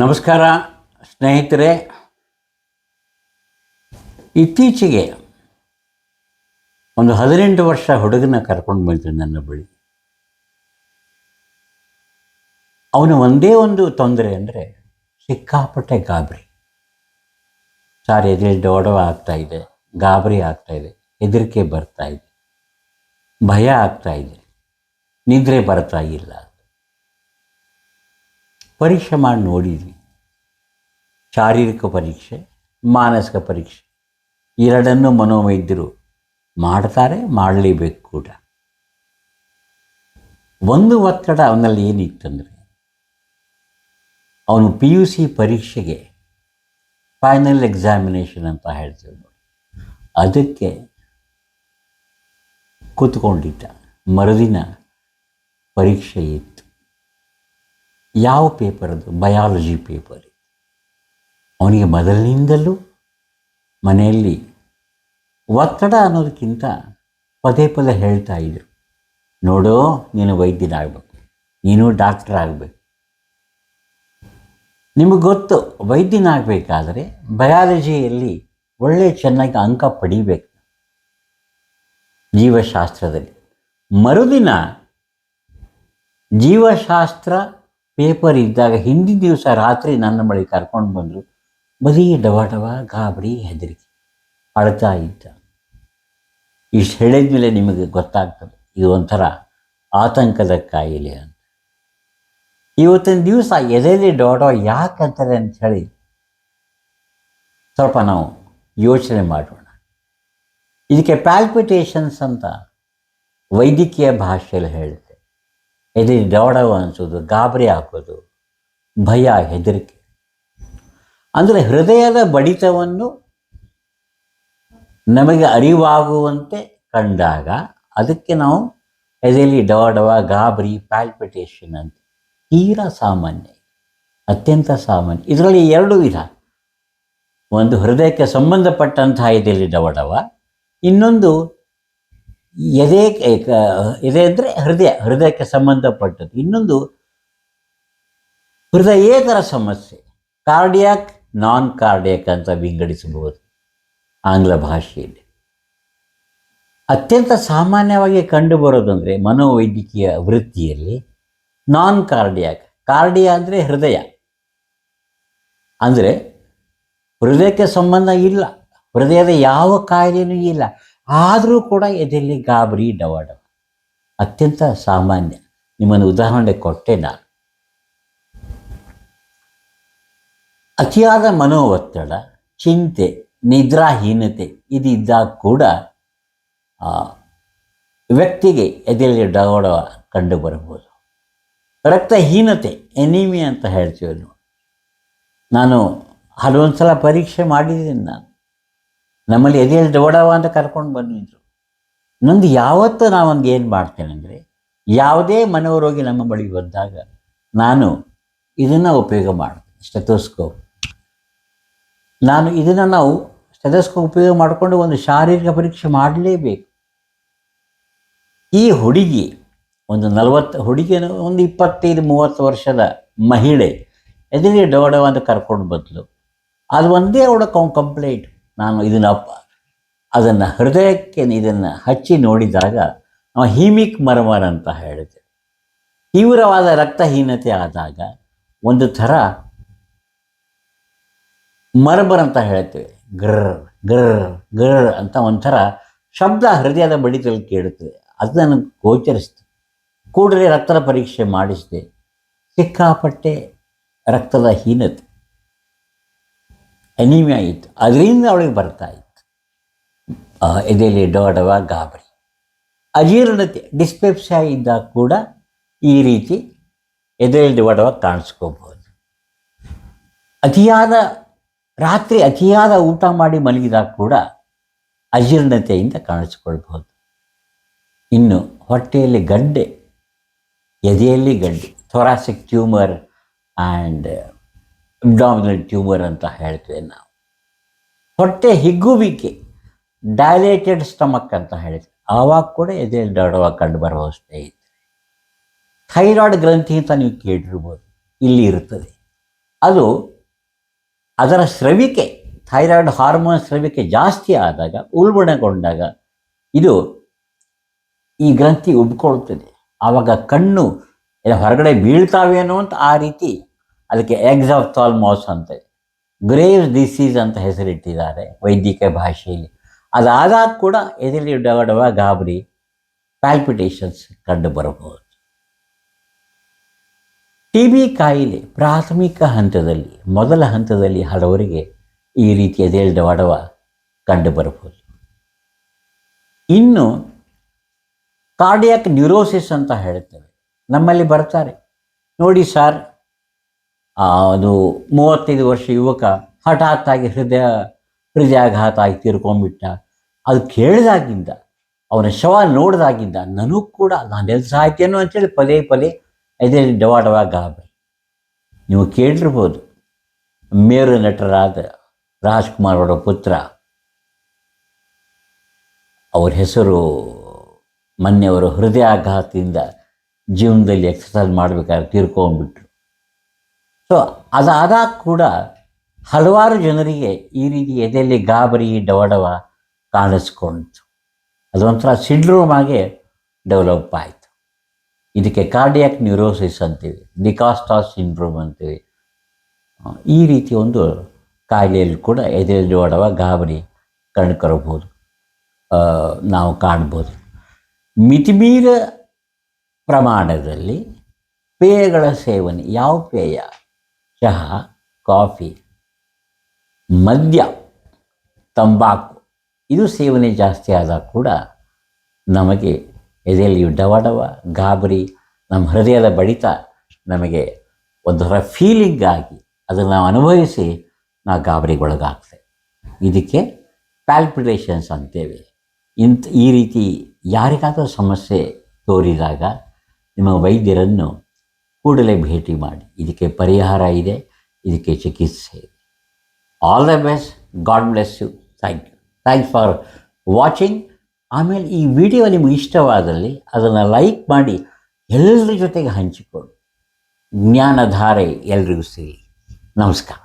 ನಮಸ್ಕಾರ, ಸ್ನೇಹಿತರೆ. ಇತ್ತೀಚೆಗೆ ಒಂದು ಹದಿನೆಂಟು ವರ್ಷ ಹುಡುಗನ ಕರ್ಕೊಂಡು ಬಂದಿದ್ದೆ ನನ್ನ ಬಳಿ. ಅವನು ಒಂದೇ ಒಂದು ತೊಂದರೆ ಅಂದರೆ ಸಿಕ್ಕಾಪಟ್ಟೆ ಗಾಬರಿ. ಸಾರ್ ಎದುರು ಡೋಡವ ಆಗ್ತಾ ಇದೆ, ಗಾಬರಿ ಆಗ್ತಾ ಇದೆ, ಹೆದರಿಕೆ ಬರ್ತಾ ಇದೆ, ಭಯ ಆಗ್ತಾ ಇದೆ, ನಿದ್ರೆ ಬರ್ತಾ ಇಲ್ಲ. ಪರೀಕ್ಷೆ ಮಾಡಿ ನೋಡಿದ್ವಿ. ಶಾರೀರಿಕ ಪರೀಕ್ಷೆ, ಮಾನಸಿಕ ಪರೀಕ್ಷೆ. ಎರಡನ್ನೂ ಮನೋವೈದ್ಯರು ಮಾಡ್ತಾರೆ, ಮಾಡಲೇಬೇಕು ಕೂಡ. ಒಂದು ಒತ್ತಡ ಅವನಲ್ಲಿ ಏನಿತ್ತಂದರೆ, ಅವನು ಪಿ ಯು ಸಿ ಪರೀಕ್ಷೆಗೆ ಫೈನಲ್ ಎಕ್ಸಾಮಿನೇಷನ್ ಅಂತ ಹೇಳ್ತೇವೆ ನೋಡಿ. ಅದಕ್ಕೆ ಕೂತ್ಕೊಂಡಿದ್ದ. ಮರುದಿನ ಪರೀಕ್ಷೆ ಇತ್ತು. ಯಾವ ಪೇಪರ್ ಅದು ಬಯಾಲಜಿ ಪೇಪರ್ ಅವನಿಗೆ ಮೊದಲಿನಿಂದಲೂ ಮನೆಯಲ್ಲಿ ಒತ್ತಡ ಅನ್ನೋದಕ್ಕಿಂತ ಪದೇ ಪದೇ ಹೇಳ್ತಾ ಇದ್ರು. ನೋಡೋ, ನೀನು ವೈದ್ಯನಾಗಬೇಕು ನೀನು ಡಾಕ್ಟರ್ ಆಗಬೇಕು. ನಿಮಗೆ ಗೊತ್ತು ವೈದ್ಯನಾಗಬೇಕಾದ್ರೆ ಬಯಾಲಜಿಯಲ್ಲಿ ಒಳ್ಳೆ ಚೆನ್ನಾಗಿ ಅಂಕ ಪಡಿಬೇಕು. ಜೀವಶಾಸ್ತ್ರದಲ್ಲಿ. ಮರುದಿನ ಜೀವಶಾಸ್ತ್ರ ಪೇಪರ್ ಇದ್ದಾಗ ಹಿಂದಿನ ದಿವಸ ರಾತ್ರಿ ನನ್ನ ಬಳಿ ಕರ್ಕೊಂಡು ಬಂದರು, ಬರೀ ಡವ ಡವ ಗಾಬರಿ ಹೆದರಿಕೆ, ಅಳ್ತಾ ಇದ್ದ. ಇಷ್ಟು ಹೇಳಿದ ನಿಮಗೆ ಗೊತ್ತಾಗ್ತದೆ, ಇದು ಒಂಥರ ಆತಂಕದ ಕಾಯಿಲೆ ಅಂತ. ಇವತ್ತಿನ ದಿವಸ ಎದೆಯಲ್ಲಿ ಡೋಡೋ ಯಾಕಂತಾರೆ ಅಂತ ಹೇಳಿ ಸ್ವಲ್ಪ ನಾವು ಯೋಚನೆ ಮಾಡೋಣ. ಇದಕ್ಕೆ ಪ್ಯಾಲ್ಪಿಟೇಷನ್ಸ್ ಅಂತ ವೈದ್ಯಕೀಯ ಭಾಷೆಯಲ್ಲಿ ಹೇಳುತ್ತೆ ಎದೆ ದವಡವ ಅನಿಸೋದು ಗಾಬರಿ ಹಾಕೋದು, ಭಯ, ಹೆದರಿಕೆ. ಅಂದರೆ ಹೃದಯದ ಬಡಿತವನ್ನು ನಮಗೆ ಅರಿವಾಗುವಂತೆ ಕಂಡಾಗ ಅದಕ್ಕೆ ನಾವು ಎದೆಯಲ್ಲಿ ಡವ ಡವ ಗಾಬರಿ ಪ್ಯಾಲ್ಪಿಟೇಷನ್ ಅಂತ. ತೀರಾ ಸಾಮಾನ್ಯ ಅತ್ಯಂತ ಸಾಮಾನ್ಯ. ಇದರಲ್ಲಿ ಎರಡು ವಿಧ. ಒಂದು ಹೃದಯಕ್ಕೆ ಸಂಬಂಧಪಟ್ಟಂತಹ ಎದೆಯಲ್ಲಿ ಡವಡವ ಇನ್ನೊಂದು ಎದೆ ಎದೆ ಅಂದರೆ ಹೃದಯ, ಹೃದಯಕ್ಕೆ ಸಂಬಂಧಪಟ್ಟದ್ದು. ಇನ್ನೊಂದು ಹೃದಯೇತರ ಸಮಸ್ಯೆ ಕಾರ್ಡಿಯಾಕ್ ನಾನ್ ಕಾರ್ಡಿಯಾಕ್ ಅಂತ ವಿಂಗಡಿಸಬಹುದು ಆಂಗ್ಲ ಭಾಷೆಯಲ್ಲಿ. ಅತ್ಯಂತ ಸಾಮಾನ್ಯವಾಗಿ ಕಂಡುಬರೋದಂದರೆ ಮನೋವೈದ್ಯಕೀಯ ವೃತ್ತಿಯಲ್ಲಿ ನಾನ್ ಕಾರ್ಡಿಯಾಕ್ ಕಾರ್ಡಿಯಾ ಅಂದರೆ ಹೃದಯ. ಅಂದರೆ ಹೃದಯಕ್ಕೆ ಸಂಬಂಧ ಇಲ್ಲ, ಹೃದಯದ ಯಾವ ಕಾಯಿಲೆಯೂ ಇಲ್ಲ. ಆದರೂ ಕೂಡ ಎದೆಯಲ್ಲಿ ಗಾಬರಿ, ಡವಾಡ. ಅತ್ಯಂತ ಸಾಮಾನ್ಯ. ನಿಮ್ಮನ್ನು ಉದಾಹರಣೆ ಕೊಟ್ಟೆ ನಾನು. ಅತಿಯಾದ ಮನೋ ಒತ್ತಡ ಚಿಂತೆ, ನಿದ್ರಾಹೀನತೆ ಇದಿದ್ದಾಗ ಕೂಡ ವ್ಯಕ್ತಿಗೆ ಎದೆಯಲ್ಲಿ ಡವಾಡ ಕಂಡು ಬರಬಹುದು ರಕ್ತಹೀನತೆ ಎನಿಮಿ ಅಂತ ಹೇಳ್ತೀವಿ ನಾನು ಹಲವೊಂದು ಸಲ ಪರೀಕ್ಷೆ ಮಾಡಿದ್ದೀನಿ ನಾನು. ನಮ್ಮಲ್ಲಿ ಎದೆಯಲ್ಲಿ ಡವಡವ ಅಂತ ಕರ್ಕೊಂಡು ಬಂದಿದ್ರು ನಂದು ಯಾವತ್ತು ನಾವೊಂದು ಏನು ಮಾಡ್ತೇನೆ ಅಂದರೆ ಯಾವುದೇ ಮನೋರೋಗಿ ನಮ್ಮ ಬಳಿ ಬಂದಾಗ ನಾನು ಇದನ್ನು ಉಪಯೋಗ ಮಾಡ್ತೀನಿ. ಸ್ಟೆಥೋಸ್ಕೋಪ್. ನಾನು ಇದನ್ನು ನಾವು ಸ್ಟೆಥೋಸ್ಕೋಪ್ ಉಪಯೋಗ ಮಾಡಿಕೊಂಡು ಒಂದು ಶಾರೀರಿಕ ಪರೀಕ್ಷೆ ಮಾಡಲೇಬೇಕು. ಈ ಹುಡುಗಿ, ಒಂದು ನಲವತ್ತು ಹುಡುಗಿ, ಒಂದು ಇಪ್ಪತ್ತೈದು, ಮೂವತ್ತು ವರ್ಷದ ಮಹಿಳೆ ಎದುರಿಗೆ ಅಂತ ಕರ್ಕೊಂಡು ಬದಲು. ಅದು ಒಂದೇ ಅವಳ ಕಂಪ್ಲೇಂಟ್ ನಾನು ಇದನ್ನು ಅದನ್ನು ಹೃದಯಕ್ಕೆ ಇದನ್ನು ಹಚ್ಚಿ ನೋಡಿದಾಗ ನಾವು ಹೀಮಿಕ್ ಮರ್ಮರ್ ಅಂತ ಹೇಳಿದೆ. ತೀವ್ರವಾದ ರಕ್ತಹೀನತೆ ಆದಾಗ ಒಂದು ಥರ ಮರ್ಮರ್ ಅಂತ ಹೇಳ್ತೇವೆ. ಗ್ರರ್ ಗ್ರರ್ ಗ್ರರ್ ಅಂತ ಒಂಥರ ಶಬ್ದ ಹೃದಯದ ಬಡಿತಲ್ಲಿ ಕೇಳುತ್ತದೆ ಅದು ನನಗೆ ಗೋಚರಿಸ್ತು. ಕೂಡಲೇ ರಕ್ತದ ಪರೀಕ್ಷೆ ಮಾಡಿಸಿದೆ. ಸಿಕ್ಕಾಪಟ್ಟೆ ರಕ್ತದ ಹೀನತೆ. ಅನಿಮಿಯಾ ಇತ್ತು. ಅದರಿಂದ ಅವಳಿಗೆ ಬರ್ತಾ ಇತ್ತು. ಎದೆಯಲ್ಲಿ ಡವಡವ ಗಾಬರಿ. ಅಜೀರ್ಣತೆ ಡಿಸ್ಪೆಪ್ಸಿಯಾ ಇದ್ದಾಗ ಕೂಡ ಈ ರೀತಿ ಎದೆಯಲ್ಲಿ ಡವಡವ ಕಾಣಿಸ್ಕೋಬಹುದು ಅತಿಯಾದ, ರಾತ್ರಿ ಅತಿಯಾದ ಊಟ ಮಾಡಿ ಮಲಗಿದಾಗ ಕೂಡ ಅಜೀರ್ಣತೆಯಿಂದ ಕಾಣಿಸ್ಕೊಳ್ಬಹುದು ಇನ್ನು ಹೊಟ್ಟೆಯಲ್ಲಿ ಗಡ್ಡೆ, ಎದೆಯಲ್ಲಿ ಗಡ್ಡೆ thoracic tumour and abdominal tumour ಅಂತ ಹೇಳ್ತೇವೆ ನಾವು. ಹೊಟ್ಟೆ ಹಿಗ್ಗುವಿಕೆ ಡೈಲೇಟೆಡ್ ಸ್ಟಮಕ್ ಅಂತ ಹೇಳಿದ್ವಿ. ಆವಾಗ ಕೂಡ ಎದೆಯಲ್ಲಿ ಡಡವ ಕಂಡು ಬರುವಷ್ಟೇ ಇದೆ ಥೈರಾಯ್ಡ್ ಗ್ರಂಥಿ ಅಂತ ನೀವು ಕೇಳಿರ್ಬೋದು. ಇಲ್ಲಿ ಇರುತ್ತದೆ ಅದು ಅದರ ಸ್ರವಿಕೆ, ಥೈರಾಯ್ಡ್ ಹಾರ್ಮೋನ್ ಸ್ರವಿಕೆ ಜಾಸ್ತಿ ಆದಾಗ, ಉಲ್ಬಣಗೊಂಡಾಗ ಇದು ಈ ಗ್ರಂಥಿ ಉಬ್ಕೊಳ್ತದೆ. ಆವಾಗ ಕಣ್ಣು ಹೊರಗಡೆ ಬೀಳ್ತಾವೇನೋ ಅಂತ ಆ ರೀತಿ ಅದಕ್ಕೆ ಎಗ್ಸ್ ಆಫ್ ಥಾಲ್ಮೋಸ್ ಅಂತ ಗ್ರೇವ್ಸ್ ಡಿಸೀಸ್ ಅಂತ ಹೆಸರಿಟ್ಟಿದ್ದಾರೆ ವೈದ್ಯಕೀಯ ಭಾಷೆಯಲ್ಲಿ. ಅದಾದಾಗ ಕೂಡ ಎದುರಿ ಡವಡವ ಗಾಬರಿ ಪ್ಯಾಲ್ಪಿಟೇಷನ್ಸ್ ಕಂಡು ಬರಬಹುದು. ಟಿ ಬಿ ಕಾಯಿಲೆ ಪ್ರಾಥಮಿಕ ಹಂತದಲ್ಲಿ, ಮೊದಲ ಹಂತದಲ್ಲಿ ಹಲವರಿಗೆ ಈ ರೀತಿ ಎದೆಯಲ್ಲಿ ಡವಡವ ಕಂಡು ಬರಬಹುದು. ಇನ್ನು ಕಾರ್ಡಿಯಾಕ್ ನ್ಯೂರೋಸಿಸ್ ಅಂತ ಹೇಳ್ತೇವೆ ನಮ್ಮಲ್ಲಿ ಬರ್ತಾರೆ. ನೋಡಿ ಸರ್ ಅದು ಮೂವತ್ತೈದು ವರ್ಷ ಯುವಕ ಹಠಾತ್ತಾಗಿ ಹೃದಯ, ಹೃದಯಾಘಾತ ಆಗಿ ತೀರ್ಕೊಂಡ್ಬಿಟ್ಟ. ಅದು ಕೇಳಿದಾಗಿಂದ, ಅವನ ಶವ ನೋಡಿದಾಗಿಂದ ನನಗೂ ಕೂಡ, ನಾನು ಎಲ್ಲಿ ಸಾಯ್ತೇನೋ ಅಂತೇಳಿ ಪದೇ ಪದೇ ಇದೇ ಡವಾ ಡವ ಗಾಬರಿ. ನೀವು ಕೇಳಿರ್ಬೋದು. ಮೇರು ನಟರಾದ ರಾಜ್ಕುಮಾರ್ ಅವರ ಪುತ್ರ, ಅವ್ರ ಹೆಸರು ಮೊನ್ನೆ ಅವರು ಹೃದಯಾಘಾತದಿಂದ ಜೀವನದಲ್ಲಿ ಎಕ್ಸಸೈಸ್ ಮಾಡಬೇಕಾದ್ರೆ ತೀರ್ಕೊಂಡ್ಬಿಟ್ರು. ಸೊ ಅದಾದಾಗ ಕೂಡ ಹಲವಾರು ಜನರಿಗೆ ಈ ರೀತಿ ಎದೆಯಲ್ಲಿ ಗಾಬರಿ ಡವಡವ ಕಾಣಿಸ್ಕೊಂತು. ಅದೊಂಥರ ಸಿಂಡ್ರೋಮ್ ಆಗಿ ಡೆವಲಪ್ ಆಯಿತು. ಇದಕ್ಕೆ ಕಾರ್ಡಿಯಾಕ್ ನ್ಯೂರೋಸಿಸ್ ಅಂತೀವಿ ಡಿಕಾಸ್ಟಾಸ್ ಸಿಂಡ್ರೋಮ್ ಅಂತೀವಿ. ಈ ರೀತಿ ಒಂದು ಕಾಯಿಲೆಯಲ್ಲಿ ಕೂಡ ಎದೆಯಲ್ಲಿ ಡವಡವ ಗಾಬರಿ ಕಂಡುಕರಬಹುದು ಆ, ನಾವು ಕಾಣ್ಬೋದು. ಮಿತಿಮೀರ ಪ್ರಮಾಣದಲ್ಲಿ ಪೇಯಗಳ ಸೇವನೆ ಯಾವ ಪೇಯ? ಚಹಾ, ಕಾಫಿ, ಮದ್ಯ, ತಂಬಾಕು. ಇದು ಸೇವನೆ ಜಾಸ್ತಿ ಆದಾಗ ಕೂಡ ನಮಗೆ ಎದೆಯಲ್ಲಿ ಡವಡವ ಗಾಬರಿ, ನಮ್ಮ ಹೃದಯದ ಬಡಿತ ನಮಗೆ ಒಂಥರ ಫೀಲಿಂಗ್ ಆಗಿ ಅದನ್ನು ನಾವು ಅನುಭವಿಸಿ ನಾವು ಗಾಬರಿಗೊಳಗಾಗ್ತೇವೆ. ಇದಕ್ಕೆ ಪ್ಯಾಲ್ಪಿಟೇಷನ್ಸ್ ಅಂತೇವೆ. ಇಂಥ ಈ ರೀತಿ ಯಾರಿಗಾದರೂ ಸಮಸ್ಯೆ ತೋರಿದಾಗ ನಿಮ್ಮ ವೈದ್ಯರನ್ನು ಕೂಡಲೇ ಭೇಟಿ ಮಾಡಿ. ಇದಕ್ಕೆ ಪರಿಹಾರ ಇದೆ, ಇದಕ್ಕೆ ಚಿಕಿತ್ಸೆ ಇದೆ. All the best god bless you thank you thanks for watching ಆಮೇಲೆ ಈ ವಿಡಿಯೋ ನಿಮಗೆ ಇಷ್ಟವಾದಲ್ಲಿ ಅದನ್ನು ಲೈಕ್ ಮಾಡಿ, ಎಲ್ಲರ ಜೊತೆಗೆ ಹಂಚಿಕೊಂಡು ಜ್ಞಾನಧಾರೆ ಎಲ್ರಿಗೂ ಸಿಗಲಿ ನಮಸ್ಕಾರ.